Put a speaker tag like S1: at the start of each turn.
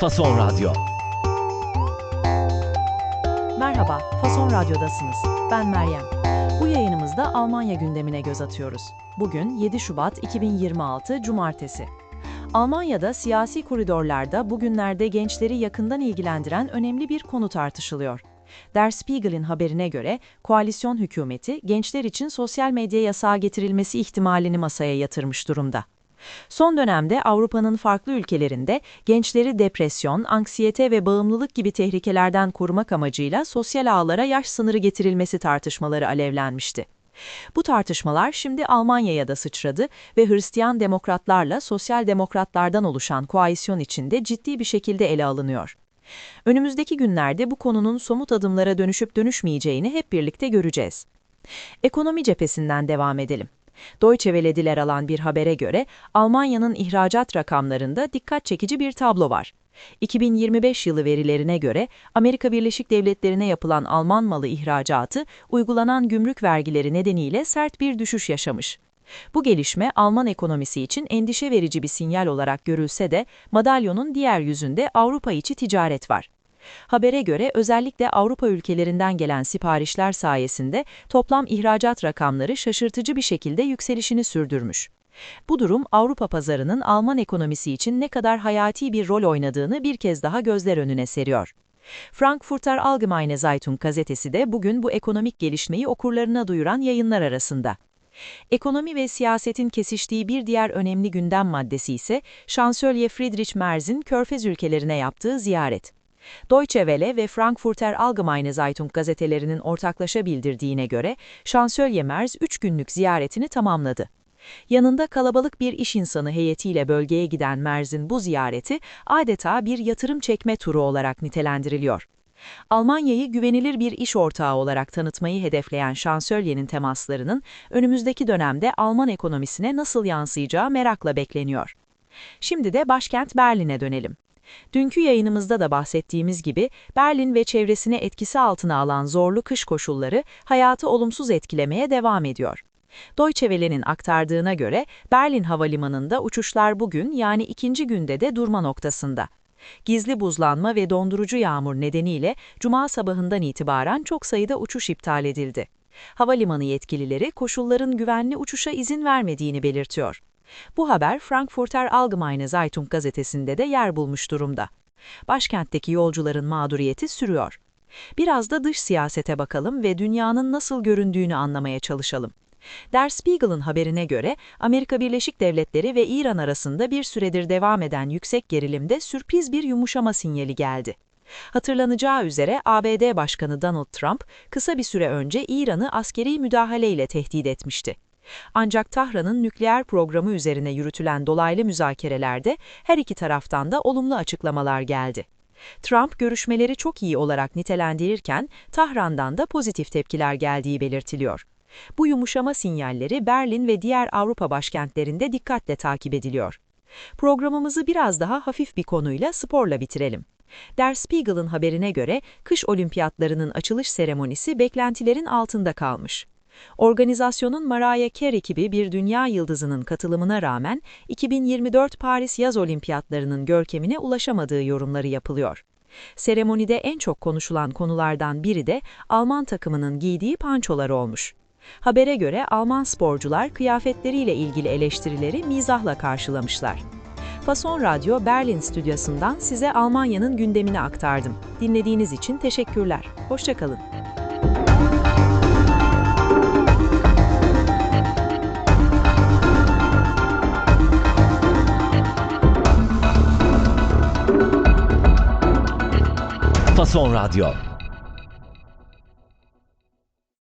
S1: Fason Radyo.
S2: Merhaba, Fason Radyo'dasınız. Ben Meryem. Bu yayınımızda Almanya gündemine göz atıyoruz. Bugün 7 Şubat 2026 Cumartesi. Almanya'da siyasi koridorlarda bugünlerde gençleri yakından ilgilendiren önemli bir konu tartışılıyor. Der Spiegel'in haberine göre koalisyon hükümeti gençler için sosyal medya yasağı getirilmesi ihtimalini masaya yatırmış durumda. Son dönemde Avrupa'nın farklı ülkelerinde gençleri depresyon, anksiyete ve bağımlılık gibi tehlikelerden korumak amacıyla sosyal ağlara yaş sınırı getirilmesi tartışmaları alevlenmişti. Bu tartışmalar şimdi Almanya'ya da sıçradı ve Hristiyan demokratlarla sosyal demokratlardan oluşan koalisyon içinde ciddi bir şekilde ele alınıyor. Önümüzdeki günlerde bu konunun somut adımlara dönüşüp dönüşmeyeceğini hep birlikte göreceğiz. Ekonomi cephesinden devam edelim. Deutsche Welle'de yer alan bir habere göre Almanya'nın ihracat rakamlarında dikkat çekici bir tablo var. 2025 yılı verilerine göre Amerika Birleşik Devletleri'ne yapılan Alman malı ihracatı uygulanan gümrük vergileri nedeniyle sert bir düşüş yaşamış. Bu gelişme Alman ekonomisi için endişe verici bir sinyal olarak görülse de madalyonun diğer yüzünde Avrupa içi ticaret var. Habere göre özellikle Avrupa ülkelerinden gelen siparişler sayesinde toplam ihracat rakamları şaşırtıcı bir şekilde yükselişini sürdürmüş. Bu durum Avrupa pazarının Alman ekonomisi için ne kadar hayati bir rol oynadığını bir kez daha gözler önüne seriyor. Frankfurter Allgemeine Zeitung gazetesi de bugün bu ekonomik gelişmeyi okurlarına duyuran yayınlar arasında. Ekonomi ve siyasetin kesiştiği bir diğer önemli gündem maddesi ise Şansölye Friedrich Merz'in Körfez ülkelerine yaptığı ziyaret. Deutsche Welle ve Frankfurter Allgemeine Zeitung gazetelerinin ortaklaşa bildirdiğine göre Şansölye Merz 3 günlük ziyaretini tamamladı. Yanında kalabalık bir iş insanı heyetiyle bölgeye giden Merz'in bu ziyareti adeta bir yatırım çekme turu olarak nitelendiriliyor. Almanya'yı güvenilir bir iş ortağı olarak tanıtmayı hedefleyen şansölyenin temaslarının önümüzdeki dönemde Alman ekonomisine nasıl yansıyacağı merakla bekleniyor. Şimdi de başkent Berlin'e dönelim. Dünkü yayınımızda da bahsettiğimiz gibi Berlin ve çevresine etkisi altına alan zorlu kış koşulları hayatı olumsuz etkilemeye devam ediyor. Deutsche Welle'nin aktardığına göre Berlin Havalimanı'nda uçuşlar bugün yani ikinci günde de durma noktasında. Gizli buzlanma ve dondurucu yağmur nedeniyle cuma sabahından itibaren çok sayıda uçuş iptal edildi. Havalimanı yetkilileri koşulların güvenli uçuşa izin vermediğini belirtiyor. Bu haber Frankfurter Allgemeine Zeitung gazetesinde de yer bulmuş durumda. Başkentteki yolcuların mağduriyeti sürüyor. Biraz da dış siyasete bakalım ve dünyanın nasıl göründüğünü anlamaya çalışalım. Der Spiegel'ın haberine göre Amerika Birleşik Devletleri ve İran arasında bir süredir devam eden yüksek gerilimde sürpriz bir yumuşama sinyali geldi. Hatırlanacağı üzere ABD Başkanı Donald Trump kısa bir süre önce İran'ı askeri müdahaleyle tehdit etmişti. Ancak Tahran'ın nükleer programı üzerine yürütülen dolaylı müzakerelerde her iki taraftan da olumlu açıklamalar geldi. Trump görüşmeleri çok iyi olarak nitelendirirken Tahran'dan da pozitif tepkiler geldiği belirtiliyor. Bu yumuşama sinyalleri Berlin ve diğer Avrupa başkentlerinde dikkatle takip ediliyor. Programımızı biraz daha hafif bir konuyla sporla bitirelim. Der Spiegel'ın haberine göre kış olimpiyatlarının açılış seremonisi beklentilerin altında kalmış. Organizasyonun Mariah Carey gibi bir dünya yıldızının katılımına rağmen 2024 Paris Yaz Olimpiyatlarının görkemine ulaşamadığı yorumları yapılıyor. Seremonide en çok konuşulan konulardan biri de Alman takımının giydiği pançolar olmuş. Habere göre Alman sporcular kıyafetleriyle ilgili eleştirileri mizahla karşılamışlar. Fason Radyo Berlin stüdyosundan size Almanya'nın gündemini aktardım. Dinlediğiniz için teşekkürler. Hoşçakalın.
S1: Fason Radyo.